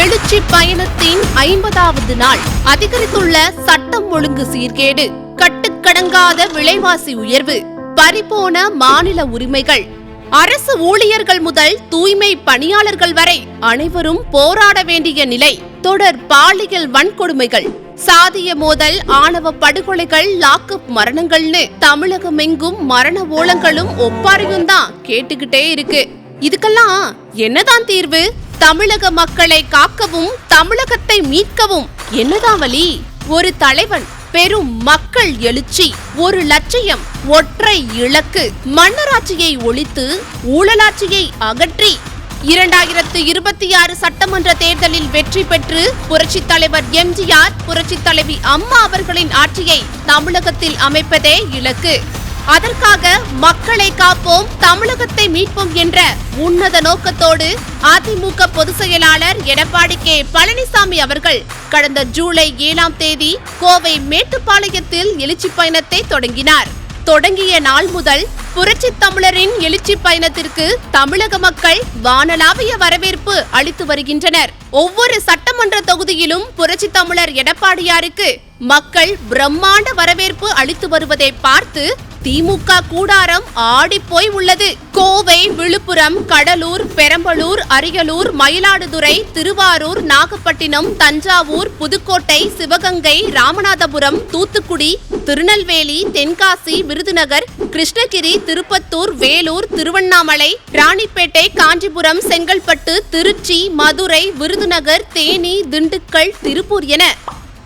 எழுச்சி பயணத்தின் ஐம்பதாவது நாள். அதிகரித்துள்ள சட்டம் ஒழுங்கு சீர்கேடு கட்டுக்கடங்காத விலைவாசி உயர்வு பறிபோன மாநில உரிமைகள். அரசு ஊழியர்கள் முதல் தூய்மை பணியாளர்கள் வரை அனைவரும் போராட வேண்டிய நிலை. தொடர் பாலியல் வன்கொடுமைகள் சாதிய மோதல் ஆணவ படுகொலைகள் லாக்அப் மரணங்கள்னு தமிழகம் எங்கும் மரண ஓலங்களும் ஒப்பாரியும் தான் கேட்டுக்கிட்டே இருக்கு. இதுக்கெல்லாம் என்னதான் தீர்வு? தமிழக மக்களை காக்கவும் தமிழகத்தை மீட்கவும். என்னதான் வழி ஒரு தலைவன் பெரும் மக்கள் எழுச்சி ஒரு லட்சியம் ஒற்றை இலக்கு. மன்னராட்சியை ஒழித்து ஊழலாட்சியை அகற்றி இரண்டாயிரத்து இருபத்தி ஆறு சட்டமன்ற தேர்தலில் வெற்றி பெற்று புரட்சி தலைவர் எம்ஜிஆர் புரட்சித் தலைவி அம்மா அவர்களின் ஆட்சியை தமிழகத்தில் அமைப்பதே இலக்கு. அதற்காக மக்களை காப்போம் தமிழகத்தை மீட்போம் என்ற உன்னத நோக்கத்தோடு அதிமுக பொதுச் செயலாளர் எடப்பாடி கே. பழனிசாமி அவர்கள் கடந்த ஜூலை ஏழாம் தேதி கோவை மேட்டுப்பாளையத்தில் எழுச்சி பயணத்தை தொடங்கினார். தொடங்கிய நாள் முதல் புரட்சி தமிழரின் எழுச்சி பயணத்திற்கு தமிழக மக்கள் வானலாவிய வரவேற்பு அளித்து வருகின்றனர். ஒவ்வொரு சட்டமன்ற தொகுதியிலும் புரட்சி தமிழர் எடப்பாடியாருக்கு மக்கள் பிரம்மாண்ட வரவேற்பு அளித்து வருவதை பார்த்து திமுக கூடாரம் ஆடிப்போய் உள்ளது. கோவை விழுப்புரம் கடலூர் பெரம்பலூர் அரியலூர் மயிலாடுதுறை திருவாரூர் நாகப்பட்டினம் தஞ்சாவூர் புதுக்கோட்டை சிவகங்கை ராமநாதபுரம் தூத்துக்குடி திருநெல்வேலி தென்காசி விருதுநகர் கிருஷ்ணகிரி திருப்பத்தூர் வேலூர் திருவண்ணாமலை ராணிப்பேட்டை காஞ்சிபுரம் செங்கல்பட்டு திருச்சி மதுரை விருதுநகர் தேனி திண்டுக்கல் திருப்பூர் என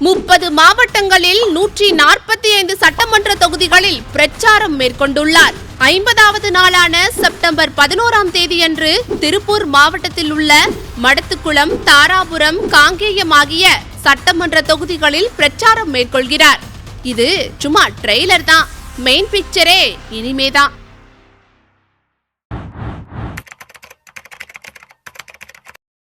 முப்பது மாவட்டங்களில் நூற்றி நாற்பத்தி ஐந்து சட்டமன்ற தொகுதிகளில் பிரச்சாரம் மேற்கொண்டுள்ளார். ஐம்பதாவது நாளான செப்டம்பர் பதினோராம் தேதியன்று திருப்பூர் மாவட்டத்தில் உள்ள மடத்துக்குளம் தாராபுரம் காங்கேயம் ஆகிய சட்டமன்ற தொகுதிகளில் பிரச்சாரம் மேற்கொள்கிறார். இது சும்மா ட்ரெய்லர் தான். மெயின் பிக்சரே இனிமேதான்.